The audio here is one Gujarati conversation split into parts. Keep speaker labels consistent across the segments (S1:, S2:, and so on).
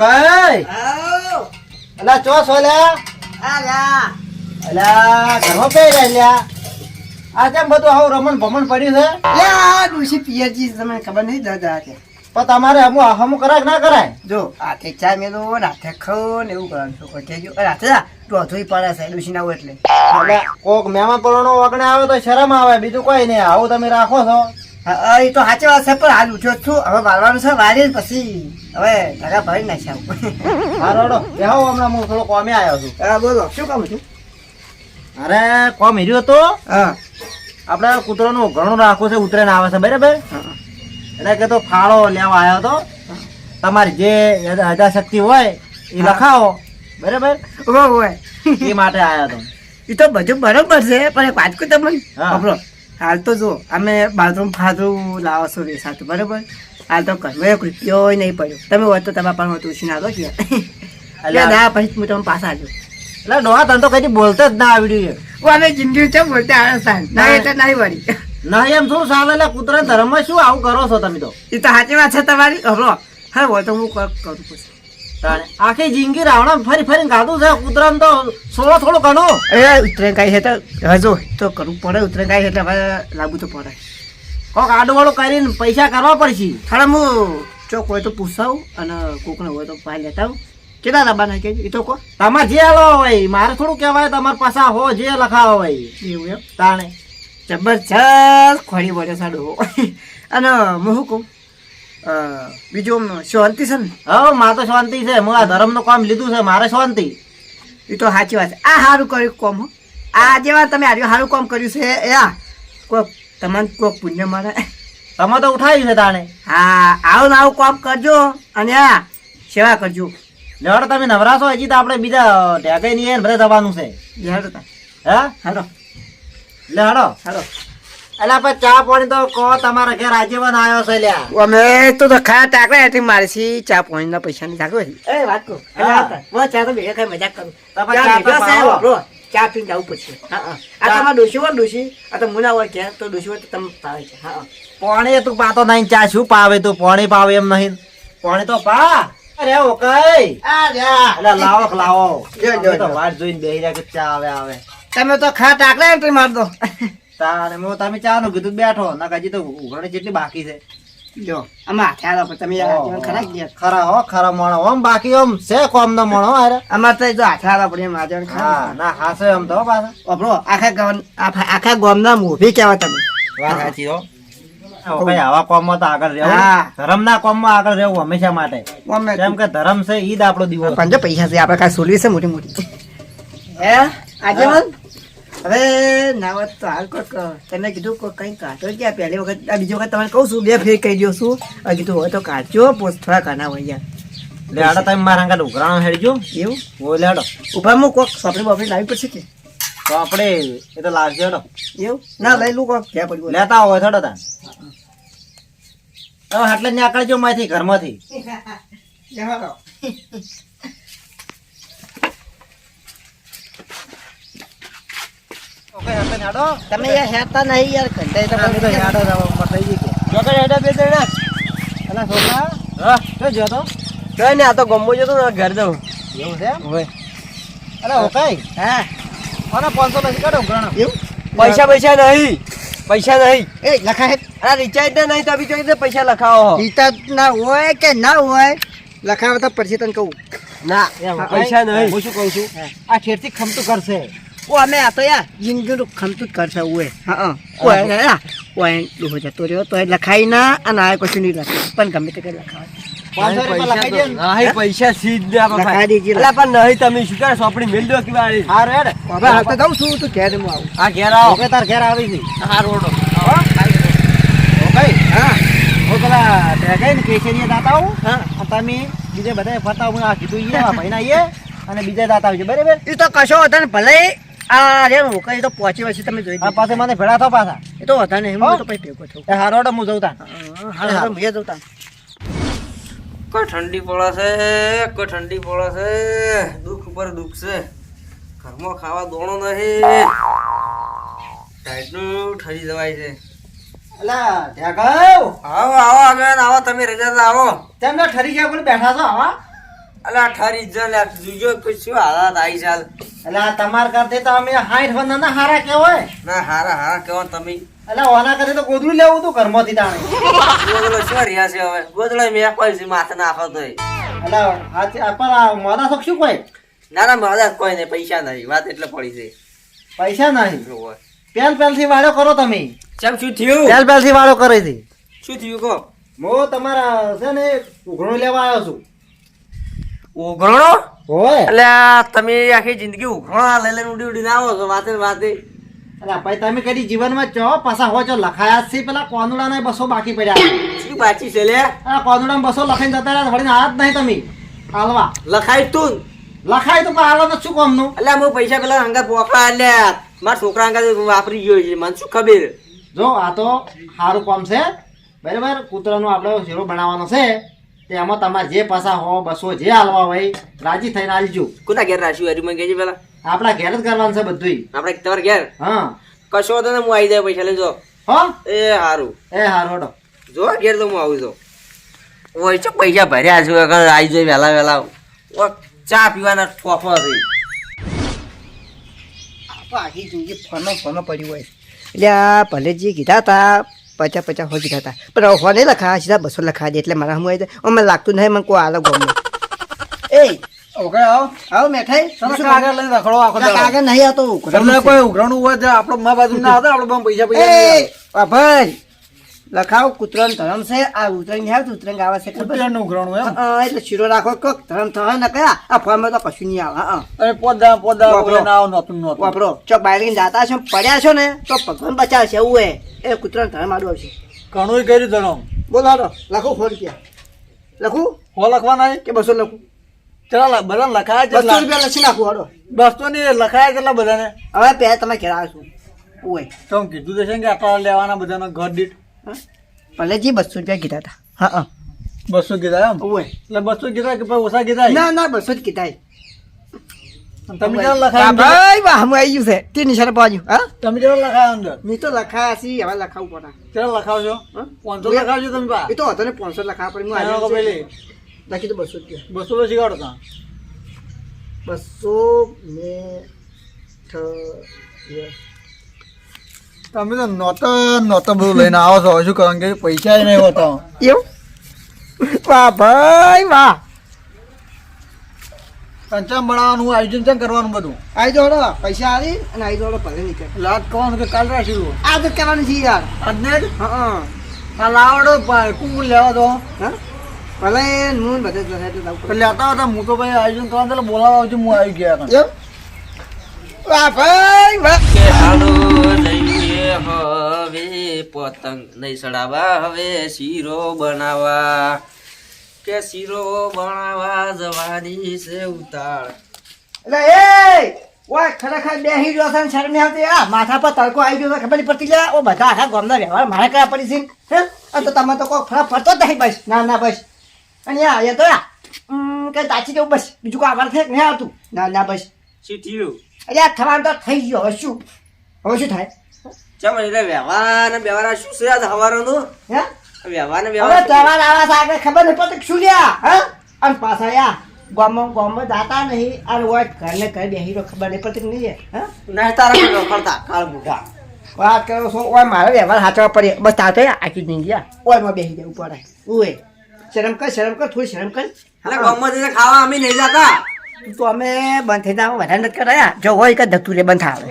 S1: કઈ અલા ચો છો
S2: આ લ્યા.
S1: અલા ઘરમાં કઈ રહ્યા આ કેમ બધું આવું રમણ ભમણ પડ્યું છે?
S2: લ્યા ડોશી પિયરજી તમને ખબર નહીં દાદા કે.
S1: પણ તમારે હમું હમું કરાય ના કરાય?
S2: જો હાથે ચા મેલો હાથે ખો ને એવું કરવાનું કહે જો અરે હાથે દોધોઈ પડે છે ડોશી ના એટલે.
S1: કોક મહેમાન પરણો વગણે આવે તો શરમ આવે બીજું કોઈ નહીં. આવું તમે રાખો છો.
S2: એ તો સાચી વાત છે પણ હાલ ઉઠ્યો છું. હવે વાળવાનું છે વાળી પછી. હવે ધગા ભરી નાખ્યા
S1: હા રોડો બેહો હમણાં હું થોડો કોમે આવ્યો છું.
S2: હા બોલો. શું કામ હતું?
S1: અરે કોમ હીર્યો હતો?
S2: હા.
S1: આપણે કૂતરોનું ઘણું રાખવું છે ઉતરેને આવે છે બરાબર? એટલે કે તો ફાળો લેવા આવ્યો હતો. તમારી જે યથાશક્તિ હોય એ લખાવો. બરાબર?
S2: ઓય.
S1: એ માટે આવ્યો તો
S2: એ તો બધું બરોબર છે પણ એક વાત કહું તમને.
S1: હા.
S2: હાલ તો જો અમે બાથરૂમ ફાથરૂમ લાવો છો વેસાતું બરાબર? હાલ તો ઘરમાં એક રૂપિયો નહીં પડ્યો. તમે હોય તો તમારા પાસે તુલસી ના દો છે. ના પછી હું તમે પાછા આવ્યો
S1: એટલે ડોહા તને તો કદી બોલતો જ ના આવડ્યું
S2: હું અમે જિંદગી છે બોલતા આવે સાહેબ? ના એટલે નહીં વળી.
S1: ના એમ શું સાહેબ એટલે કુતરા ધર્મમાં શું આવું કરો છો તમે તો?
S2: એ તો સાચી વાત છે તમારી. હબળો હા હોય તો હું કર- કરું પછી.
S1: આખી જિંદગી રાવણા ફરી ફરી ખાધું છે કૂતરાને તો સોળો થોડું ઘણું
S2: એ ઉત્તરાયણ કાંઈ છે હજો જો તો કરવું પડે ઉત્તરાયણ કાંઈ એટલે હવે લાગુ તો પડે.
S1: કોક આડુવાળું કરીને પૈસા કરવા પડશે.
S2: ખાલી હું ચોક હોય તો પૂછાવું અને કોકને હોય તો પાય લેતા કેટલા લાવવાના કે એ તો કહો.
S1: તમારે જે હાલો હોય મારે થોડું કહેવાય તમારે પાછા હો જે લખાવો હોય.
S2: એવું એમ?
S1: તાણે.
S2: જબરજસ્ત ખોડી પડે સાડું. અને હું શું કહું? બીજું શાંતિ છે ને?
S1: હવે મારે તો શાંતિ છે. હું આ ધર્મનું કામ લીધું છે. મારે શાંતિ.
S2: એ તો સાચી વાત છે. આ સારું કર્યું કોમ આ આ જેવા તમે આર્યું સારું કામ કર્યું છે. એ કોક તમને કોક પુણ્ય મળે.
S1: તમે તો ઉઠાવ્યું છે તાણે.
S2: હા આવું ને આવું કામ કરજો અને આ સેવા કરજો.
S1: લેવડો તમે નવરાશો હજી તો આપણે બીજા ઢેકાઈ નહીં બધા જવાનું છે.
S2: હેડો
S1: હે?
S2: હાલો.
S1: લે હડો
S2: હાલો.
S1: એટલે આપણે ચા પાણી તો કો તમારા ઘેર આજીવન આવ્યો છે લ્યા.
S2: અમે તો તો ખા ટાકડા એટલે મારે સી ચા એ વાત
S1: હું.
S2: તો ભેગા ખાઈ મજાક કરું. ચા સાહેબ ચા પીને જવું હા આ
S1: ચા-
S2: ડોશી હોય ડોશી? આ તો મુના હોય ક્યાં તો ડોશી હોય તો તમે પાવે છે. હા.
S1: પાણી તું પાતો નહીં ચા શું પાવે તું? પાણી પાવે એમ નહીં. પાણી તો પા. અરે ઓ કઈ?
S2: આ રહ્યા.
S1: એટલે લાવો લાવો.
S2: જો, જો,
S1: તો
S2: જો.
S1: જોઈને બેહી રહ્યા કે ચા આવે આવે.
S2: તમે તો ખા ટાકડા એન્ટ્રી માર દો.
S1: તારે મો તમે ચા નું કીધું બેઠો ના કાજી તો ઉઘરણી જેટલી બાકી છે.
S2: જો. આમાં હાથે પણ તમે ખરા ગયા
S1: ખરા હો ખરા મોણો ઓમ બાકી ઓમ છે કોમ નો મોણો અરે
S2: અમાર તો જો હાથે આલો પણ એમ આજે
S1: હા ના હાસે એમ તો પાછા.
S2: ઓપરો આખા ગવન આખા ગોમ ના મોભી કેવા તમે
S1: વાત સાચી હો. કઈ આવા કોમમાં તો આગળ રહેવું? ધર્મના કોમમાં આગળ રહેવું હંમેશા માટે. કેમ કે ધર્મ છે ઈદ આપણો દિવસ.
S2: પૈસા છે આપણે કાંઈ સોલવી છે મોટી મોટી હે આજે હવે નાવત તો હાલ કોક તમે કીધું કોક કંઈ કાઢો ગયા પહેલી વખત આ બીજી વખત તમને કહું છું બે ફેર કહી દઉં છું. આ કીધું હોય તો કાઢજો પોસ્ટ થોડા કાના હોય યાર.
S1: લે આડો તમે મારા અંગા ઉઘરાણો હેડજો.
S2: એવું?
S1: ઓ લે આડો.
S2: ઊભા હું કોક સોપડી બોપડી લાવી પડશે કે?
S1: તો આપણે એ તો લાવજો હેડો.
S2: એવું? ના લઈ લઉં કોક ક્યાં પડ્યું
S1: લેતા હોય થોડો તાન હવે એટલે નીકળજો માંથી ઘરમાંથી
S2: જવા
S1: ઓકે એટલે હેડો
S2: તમે યાર હેરતા નહીં યાર કંટાઈ તો
S1: તમે તો હેડો જાવ ઉપર થઈ ગઈ કે.
S2: જોકે હેડા બે દેડા
S1: અલા છોકરા હા. જો જો તો.
S2: કઈ ને આ તો ગમો જતો ને ઘર દઉં
S1: એવું છે
S2: હોય.
S1: અરે ઓકે
S2: હા?
S1: અને 500 પછી કાઢો ઘણા.
S2: એવું?
S3: પૈસા પૈસા નહીં. પૈસા નહીં.
S2: એ લખાય.
S3: અરે રિચાર્જ ને નહીં તો બી જોઈએ પૈસા લખાવો
S2: રિચાર્જ ના હોય કે ના હોય લખાવે તો પછી તને કહું.
S3: ના પૈસા નહીં.
S1: હું શું કહું છું? આ ખેતી ખમતું કરશે.
S2: ઓ અમે આ તો યાર જિંદગીનું ખમતું જ કરશે હા હા જતો રહ્યો તો લખાઈ ના અને આ કશું નહીં લખે પણ ગમે તે કંઈ લખાવે
S1: 500 રૂપિયા લખાઈ દે ને.
S3: નહીં પૈસા સીધ પણ નહીં તમે શું કરે સોપડી દો કે વાળી
S1: હારું હેડ
S2: હવે હાલ તો જાઉં છું તું ઘેર હું આવું
S3: આ ઘેર આવો
S1: ઓકે તાર ઘેર આવી ગઈ
S3: આ રોડો
S1: ઓકે હા હું પેલા ઢેકાઈ ને કેસરીએ દાતા આવું
S2: હા
S1: તમે બીજે બધા ફરતા હું આ કીધું એ ભાઈના ઈએ અને બીજા દાતા આવજો બરાબર
S2: એ તો કશો હતા ને ભલે આ રે હું કઈ તો પહોંચી પછી તમે જોઈ
S1: આ પાસે મને ભેળા થો પાછા.
S2: એ તો હતા ને હું તો પછી ભેગો થઉં.
S1: હારો હું જઉં તાન.
S2: હા, હાલ હાલ જઉં તાન.
S3: કોઈ ઠંડી પડે છે કોઈ ઠંડી પડે છે. દુઃખ પર દુઃખ છે. ઘરમાં ખાવા દોણો નહીં. ટાઈટનું ઠરી જવાય છે.
S1: અલા ઢેકાઈ
S3: આવો આવો આગળ આવો તમે રજા આવો
S1: તેમને ઠરી ગયા બોલે બેઠા છો આવા?
S3: અલા ઠરી જ લે જોજો કે શું હાલત આવી ચાલ.
S1: આ તમાર કરતે તો અમે હાઈટ વન ના હારા કેવાય
S3: ના હારા હારા કેવો તમે?
S1: એટલે ઓના કરતે તો ગોદડું લેવું તું ઘરમાંથી તાણે.
S3: ગોદડો શું રહ્યા છે હવે? ગોદડો મેં કોઈ છે માથે નાખો તો
S1: એટલે આ પણ આ મોડા શોખ શું કોઈ?
S3: ના ના મારા કોઈ નહીં પૈસા નહીં વાત એટલે પડી છે.
S1: પૈસા નહીં. પેલ પેલથી વાળો કરો તમે.
S3: ચમ શું થયું?
S1: પેલ પેલથી વાળો કરે છે.
S3: શું થયું કહો?
S1: મો તમારા છે ને ઉઘણો લેવા આવ્યો છું.
S3: ઉઘરણો?
S1: હોય.
S3: એટલે તમે આખી જિંદગી ઉઘરણો લઈ લઈને ઉડી ઉડીને આવો છો વાતે વાતે.
S1: અરે ભાઈ તમે કદી જીવનમાં ચો પાછા હો છો લખાયા છે. પેલા કોનુડા બસો બાકી પડ્યા.
S3: શું બાચી છે લે
S1: આ કોનુડા બસો લખાઈને જતા રહ્યા વળીને હાથ નહીં તમે. હાલવા.
S3: લખાય તું
S1: લખાય તો પણ હાલો તો શું કામનું?
S3: એટલે હું પૈસા પેલા અંગત પોકા એટલે મારા છોકરા અંગત વાપરી ગયો છે મને શું ખબર?
S1: જો આ તો સારું કામ છે. બરાબર કૂતરાનો આપણે શેરો બનાવવાનો છે. એમાં તમારે જે પાસા હો બસો જે હાલવા હોય રાજી થઈને હાલજો
S3: કોના ઘેર રાખ્યું હરી મને કહેજે પેલા
S1: આપણા ઘેર જ કરવાનું છે બધું
S3: આપણે તમારા ઘેર?
S1: હા.
S3: કશો તો હું આવી જાય પૈસા લેજો
S1: હા?
S3: એ સારું
S1: એ હારું હડો.
S3: જો ઘેર તો હું આવું છું. ઓય ચો પૈસા ભર્યા છું આગળ આવી જાય વહેલા વહેલા. ઓ ચા પીવાના છે.
S2: આપણે આખી જિંદગી ફનો ફનો પડ્યું હોય. એટલે આ ભલે જે કીધા હતા પચાસ પચાસ હો કીધા હતા પણ હો નહીં લખા સીધા બસો લખા દે એટલે મારા હમ મને લાગતું નહીં મને કોઈ આલો ગમે એ
S4: ઓકે આવો.
S2: આવો મેઠાઈ.
S4: કાગળ લઈને રખડો આખો.
S2: કાગળ નહીં આવતો.
S4: તમને કોઈ ઉઘરાણું હોય આપણો મા બાજુ ના આવતા આપણે પૈસા પૈસા
S2: ભાઈ લખાવ કૂતરાનો ધરમ છે આ નહીં આવતું ઉતરણ આવે છે ખબર?
S4: નું ઉઘરાણું એમ?
S2: એટલે શીરો રાખો કોક ધરમ થવા ને કયા આ ફોર્મ તો કશું નહીં આવે હા.
S4: અને પોદા પોદા
S2: વાપરો.
S4: ના આવો નતું નહોતું
S2: વાપરો. ચો લઈને જાતા છો પડ્યા છો ને તો ભગવાન બચાવશે એવું એ એ કૂતરાનો ધરમ આડું આવશે.
S4: ઘણું કર્યું ધણો
S2: બોલો હાલો લખો સો રૂપિયા લખું?
S4: હો લખવાના
S2: કે બસો લખું?
S4: ચલા બધા લખાયા
S2: બસો રૂપિયા લખી નાખું હાલો.
S4: બસો ની લખાય કેટલા બધાને.
S2: હવે પહેલા તમે ઘેર આવશું ઓય
S4: તો કીધું તો છે કે આટલા લેવાના બધાના ઘર દીઠ.
S2: ભલે જી બસો રૂપિયા કીધા હતા હા હા
S4: બસો કીધા એમ
S2: ઓય
S4: એટલે બસો કીધા કે ભાઈ ઓછા કીધા
S2: ના ના બસો જ કીધા
S4: અને તમે કેટલા લખાયા અંદર?
S2: ભાઈ વાહ હું આવી ગયું છે તે નિશાને પહોંચ્યું હા
S4: તમે કેટલા લખાયા અંદર
S2: મેં તો લખાયા છે હવે લખાવું પડે
S4: કેટલા લખાવશો
S2: હા?
S4: પાંચસો લખાવજો તમે બા
S2: એ તો હતો ને પાંચસો લખાવા પડે હું
S4: એનો
S2: આવ્યો
S4: તો
S2: છે.
S4: પેલી
S2: લખી તો બસો રૂપિયા
S4: બસો તો શીખવાડો તા
S2: બસો ને
S4: તમે તો નોતો નોતો બધું લઈને આવો છો. શું કારણ કે પૈસા નહીં હોતા.
S2: એવું? વાહ ભાઈ વાહ.
S4: પંચામ બનાવવાનું આયોજન છે કરવાનું બધું?
S2: આવી જોડો પૈસા આવી અને આવી જોડો ભલે નીકળે
S4: લાટ કહેવાનું કે કાલ રાખ્યું
S2: આ તો કહેવાનું છે યાર.
S4: આજને
S2: હા હા.
S4: આ લાવડો કુકુર લેવા દો.
S2: હા? ભલે હું બધે
S4: લેતા હતા હું તો ભાઈ આયોજન કરવા એટલે બોલાવવા આવજો હું આવી ગયા હતા.
S2: વાહ ભાઈ વાહ.
S3: કે હાલો જઈએ હવે પતંગ નહીં ચડાવવા હવે શીરો બનાવવા. કે શીરો બનાવવા જવાની છે ઉતાળ.
S2: એટલે એ ઓય ખરેખર બે હીરો છે ને આવતી આ માથા પર તડકો આવી ગયો છે ખબર નહીં પડતી લે ઓ બધા આખા ગામના વ્યવહાર મારે કયા પડી છે હે? તો તમે તો કોઈ ફરક પડતો જ નહીં બસ ના ના બસ. અને યા એ તો યા ઉમ, કે દાચી જવું બસ બીજું કોઈ આવાર થાય નહીં આવતું? ના ના બસ.
S3: શું થયું?
S2: અરે આ થવાનું તો થઈ ગયો હવે શું? હવે શું થાય?
S3: ચમ એટલે વ્યવહાર ને વ્યવહાર શું છે આજ હવારનું?
S2: હે?
S3: વ્યવહાર ને વ્યવહાર
S2: આવા છે ખબર નહીં પડતી શું લ્યા હા? અને પાછા યા ગામમાં ગામમાં જાતા નહીં અને ઓય ઘરને ઘર બેસી રહ્યો ખબર નહીં પડતી નહીં હા?
S3: ના તારા પર કાળ બુઢા.
S2: વાત કરો છો ઓય મારે વ્યવહાર સાચવા પડે. બસ તાતો આખી જિંદગી આ. ઓયમાં બેસી જવું પડે. ઓય શરમ કર શરમ કર થોડી શરમ કર.
S3: એટલે ગામમાં જઈને ખાવા અમે નહીં જતા.
S2: તો અમે બંધ થઈ જાવ વધારે નથી કરાયા. જો હોય કે ધતુરે બંધ થાવે.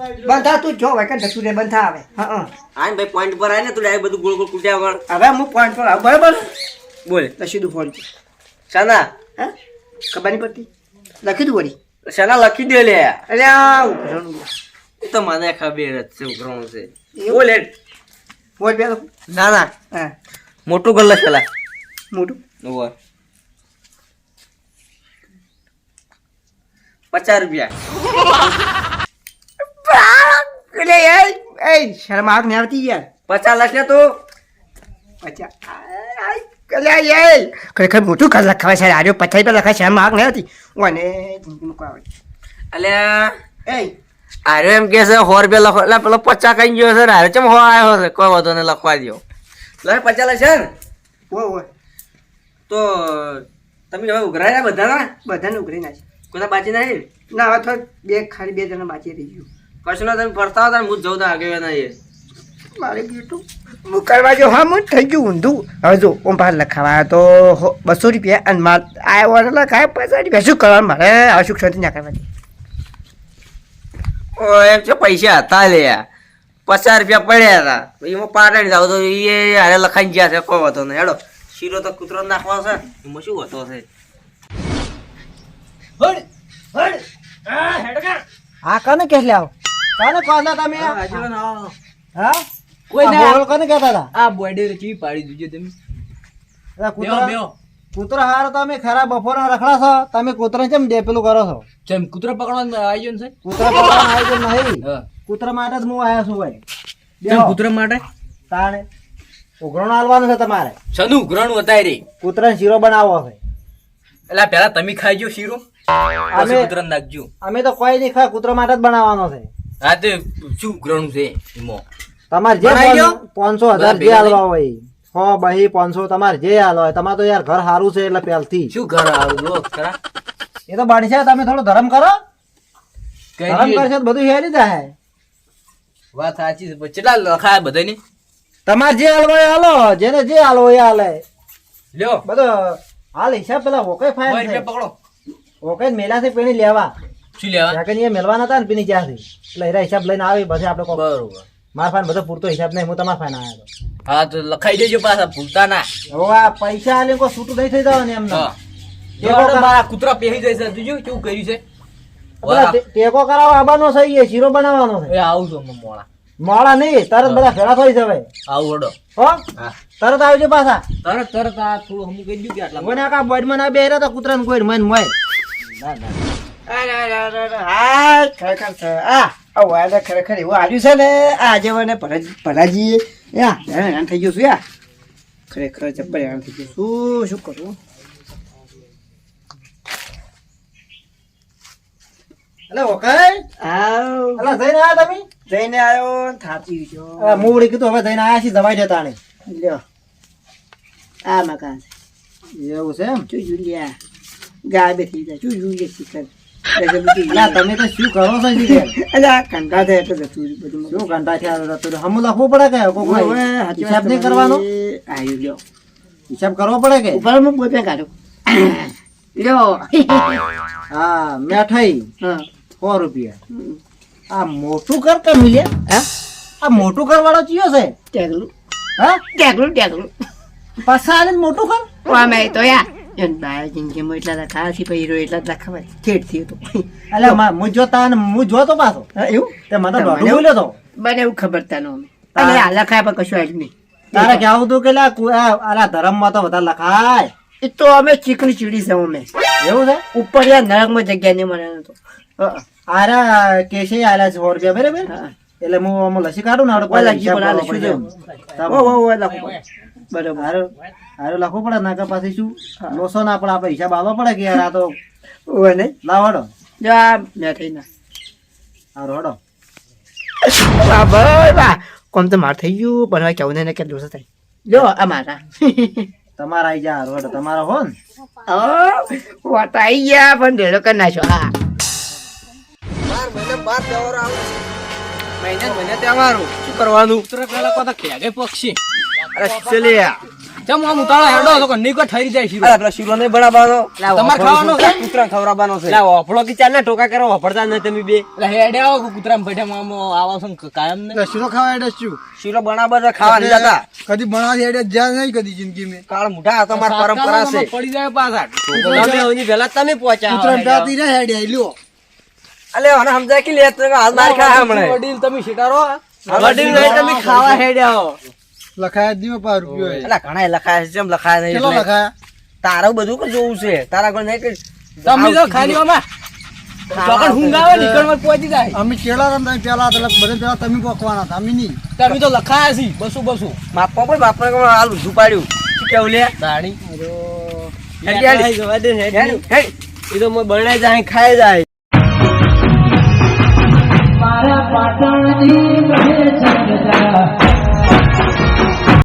S2: બંધ તું જો ભાઈ કે ધતુરે બંધા આવે હા હા.
S3: ભાઈ પોઈન્ટ પર આવીને તું ડાયરેક્ટ બધું ગોળ ગોળ કૂટ્યા વગર.
S2: હવે હું પોઈન્ટ પર આવ. બરાબર?
S3: બોલ.
S2: તો સીધું ફોન છે
S3: શાના.
S2: હા? ખબર નહીં પડતી? લખી દઉં વળી.
S3: શાના લખી દે લે.
S2: અરે.
S3: એ તો મને ખબર જ છે ઉઘરાણું છે.
S2: એવું?
S3: બોલ હેડ.
S2: બોલ બે
S3: ના ના.
S2: હા.
S3: મોટું ગલ્લા ચલા
S2: મોટું?
S3: ઓવર પચાસ રૂપિયા.
S2: એટલે એ એ શરમ આગ નહીં આવતી યાર?
S3: પચાસ ને તો.
S2: પચાસ એટલે એ ખરેખર મોટું ઘર લખાવે છે આર્યો પચાસ રૂપિયા લખાય શરમ આગ નહીં આવતી? ઓને જિંદગીમાં આવે
S3: અલ્યા
S2: એ
S3: આર્યો એમ કે છે સો રૂપિયા લખો એટલે પેલો પચાસ કઈ ગયો છે ને આર્યો ચમ હો આવ્યો છે? કોઈ વધુ ને લખવા દો લે પચાસ લખશે ને?
S2: હોય હોય
S3: તો તમે હવે ઉઘરાયા બધાના?
S2: બધાને ઉઘરી નાખી
S3: કોઈ બાચી નહીં?
S2: ના હવે તો બે ખાલી બે જણા બાકી રહી ગયું.
S3: કશું ના તમે ફરતા હતા હું જ જઉં તો આગળ ના એ.
S2: મારે બેટું હું કરવા જો હા હું થઈ ગયું ઊંધું. હવે જો ઓમ પાર લખાવા તો હો- બસો રૂપિયા અને માર આ વાળા લખાય પચાસ રૂપિયા. શું કરવા મારે? આ શું ક્ષતિ ના કરવાની
S3: ઓ એમ છે પૈસા હતા લે પચાસ રૂપિયા પડ્યા હતા. એમાં પાટણ જાવ તો એ હારે લખાઈ ગયા છે કોઈ વાતો નહીં. હેડો શીરો તો કૂતરો નાખવાનો છે. એમાં શું હતો છે?
S2: હા કને કે લાવ
S1: કને કોના તમે? હા
S5: કોઈ
S1: આ
S5: ના.
S1: બોલ કને કહેતા હતા?
S5: આ બોડી ચીવી પાડી દીજો તમે.
S1: અલા કૂતરા. કૂતરા હારો તમે ખરા બપોરના રખડા છો? તમે કૂતરા કેમ ડેપેલું કરો છો?
S5: જેમ કૂતરો પકડવાનું આયોન છે.
S1: કૂતરા પકડવાનું આયોજન નહીં. કૂતરા માટે જ હું આયા છું ભાઈ. બેહો.
S5: કૂતરા માટે?
S1: તાણે ઉઘરાણું હાલવાનું છે તમારે.
S5: સનું ઉઘરાણું વધારે? રે
S1: કૂતરાને શીરો બનાવવો છે.
S5: એટલે પેલા તમે ખાઈ ગયો શીરો.
S1: અમે
S5: કૂતરા નાખજો.
S1: અમે તો કોઈ નહીં કૂતરા માટે જ બનાવવાનો છે.
S5: હા તે શું ઉઘરાણું છે એમાં?
S1: તમારે જે પાંચસો હજાર જે હાલવા હોય. હો બહી પાંચસો તમારે જે હાલ હોય. તમારે તો યાર ઘર સારું છે એટલે પહેલથી.
S5: શું ઘર સારું લો ખરા.
S1: એ તો બનશે તમે થોડો ધર્મ કરો. ધર્મ કરશે તો બધું હેરી જાય.
S5: વાત સાચી છે કેટલા લખાયા બધાને
S1: તમારે જે હાલવા એ હાલો જેને જે હાલવો એ હાલે.
S5: લ્યો.
S1: બધો હાલ હિસાબ પેલા
S5: રૂપિયા
S1: છે.
S5: પકડો.
S1: ઓકે મેલાથી પેણી લેવા.
S5: શું લેવા?
S1: ત્યાં કે મેલવાના હતા ને પેલી ક્યાંથી એટલે એરા હિસાબ લઈને આવી પછી આપણે
S5: બરોબર.
S1: મારા ફાન બધો પૂરતો હિસાબ નહીં હું તમારા ફાન આવ્યો
S5: હા તો લખાઈ દેજો પાછા ભૂલતા ના.
S1: આ પૈસા આલે કોઈ છૂટું નહીં થઈ જવાનું એમને.
S5: મારા કૂતરા પેહી જાય છે જોજો કેવું કર્યું છે.
S1: ટેકો કરાવવા આવવાનો છે એ શીરો બનાવવાનો છે.
S5: એ આવું છું મોળા. મોડા
S1: નહીં તરત બધા ભેળા થઈ જવાય.
S5: આવું ઓડો
S1: હો? તરત આવજો પાછા.
S5: તરત તરત આ થોડું હમું કહી દઉં કે આટલા
S1: મને આખા બોર્ડમાં ના બેહરા તો કૂતરાને કોઈ મન મોય.
S5: ના ના.
S2: અરે, અરે, અરે, અરે, હા ખરેખર. આ આ વાયદા ખરેખર એવું આવ્યું છે ને આ આજે મને ભરા- ભરાજીએ યા હેરાન થઈ ગયું છું યા ખરેખર જબ્બર હેરાન થઈ ગયું શું શું કરું?
S1: એટલે ઓકે
S2: આવ.
S1: એટલે જઈને આયા તમે.
S2: જઈને આવ્યો ને થાકી ગયો.
S1: અલા, હું વળી કીધું હવે જઈને આયા છીએ દવાઈ દેતા ને
S2: લ્યો. આ મકાન
S1: એવું છે એમ?
S2: જોઈ શું જુલિયા ગાય થઈ જાય. શું જોઈએ શિખર
S1: તમે તો શું કરો છો?
S2: કંટા થાય એટલે જતું બધું
S1: શું ઘંટા થયા હતા? તો લખવું પડે કે હિસાબ નહીં કરવાનો? હિસાબ કરવો પડે કે?
S2: ઉપર હું બોલપેન કાઢું. લ્યો
S1: હા મેઠાઈ.
S2: હા.
S1: સો રૂપિયા. આ મોટું કર કે મિલે?
S2: હા?
S1: આ મોટું કર વાળો ચિયો છે?
S2: ટેગલું.
S1: હા?
S2: ટેગલું ટેગલું.
S1: પાછા મોટું કર
S2: વામે તો યા એન બાય જિંદગીમાં એટલા લખા છે પછી એટલા જ લખાવાય ઠેઠ થયું તો
S1: એટલે હું જોતા અને હું જોતો પાછો.
S2: એવું?
S1: તે મને તો
S2: તમને
S1: દોઢું
S2: એવું?
S1: બોલ્યો તો.
S2: બને એવું ખબર તા નો અમે આ લખાય પણ કશું આવ્યું નહીં.
S1: તારે કહેવું હતું કે આ ધર્મમાં તો વધારે લખાય.
S2: એ તો અમે ચીકણી ચીડી છે અમે.
S1: એવું છે?
S2: ઉપર યાર નરકમાં જગ્યા નહીં મળે તો.
S1: આરા કેશે આલા સો રૂપિયા બરાબર? એટલે હું આમાં લસી કાઢું ને આપણે
S2: બરોબર.
S1: હારું હારું લખવું પડે નાકા પાસે શું? લોસો ના પડે આપણે હિસાબ આવવા પડે કે યાર આ તો
S2: ઓય નહીં.
S1: લાવ હડો.
S2: જો આ મેં થઈ ના.
S1: આરો હડો.
S2: ભાઈ વાહ કોમ તો માર થઈ ગયું. પણ હવે કેવું ને કેટલું થાય. જો આ મારા
S1: તમારા આઈ જા રોડ તમારો હો ને
S2: ઓ વાત આઈ ગયા પણ ડેલો કરી નાખ્યો. હા.
S3: બાર મહિને બાર તહેવાર આવે
S5: મહિને મહિને તહેવારો.
S3: શું કરવાનું?
S5: ઉતરે પેલા કોતા ખેગે પક્ષી.
S3: અરે ચલિયા
S5: ચમ આમ ઉતાળા હેડો તો નીકો ઠરી જાય શીરો.
S3: અરે શીરો ને બનાવવાનો.
S5: તમારે ખાવાનો છે?
S3: કૂતરા ખવડાવવાનો છે?
S5: એટલે
S3: ઓફળો કે ચાર ટોકા કરો વફડતા નહીં તમે બે.
S5: હેડે આવો કૂતરા બેઠા આમ આવો છો કાયમ ને.
S4: શીરો ખાવા હેડે છું
S3: શીરો બનાવવા ખાવા નહીં જતા.
S4: કદી બનાવી હેડે જ્યાં નહીં કદી જિંદગી મે.
S3: કાળ મુઢા હતો માર પરંપરા છે.
S5: પડી જાય પાછા.
S3: તમે ઓની પહેલા તમે પહોંચ્યા
S4: કૂતરા દાતી ના હેડે લ્યો.
S3: અલે ઓને સમજાય કે લે તમે હાલ માર ખા હમણે.
S5: વડીલ તમે શિકારો
S3: વડીલ નહીં તમે ખાવા હેડ્યા
S4: લખાયા દીવો પાંચ રૂપિયો
S3: એટલે ઘણા લખાયા છે જેમ લખાયા નહીં
S4: કેટલો લખાયા?
S3: તારું બધું કે જોવું છે. તારા કોઈ નહીં કે
S5: તમે તો ખાલી ઓમાં ચોકડ હુંગાવે નીકળમાં પહોંચી જાય.
S4: અમે કેળા રમતા પેલા એટલે બધે પેલા તમે પોકવાના હતા અમે નહીં.
S5: તમે તો લખાયા છે બસો બસો.
S3: બાપા પણ બાપા ને હાલ ઊંધું પાડ્યું. કેવું લે?
S5: દાણી
S3: એ તો મેં બનાય જાય ખાય જાય. મારા પાટણની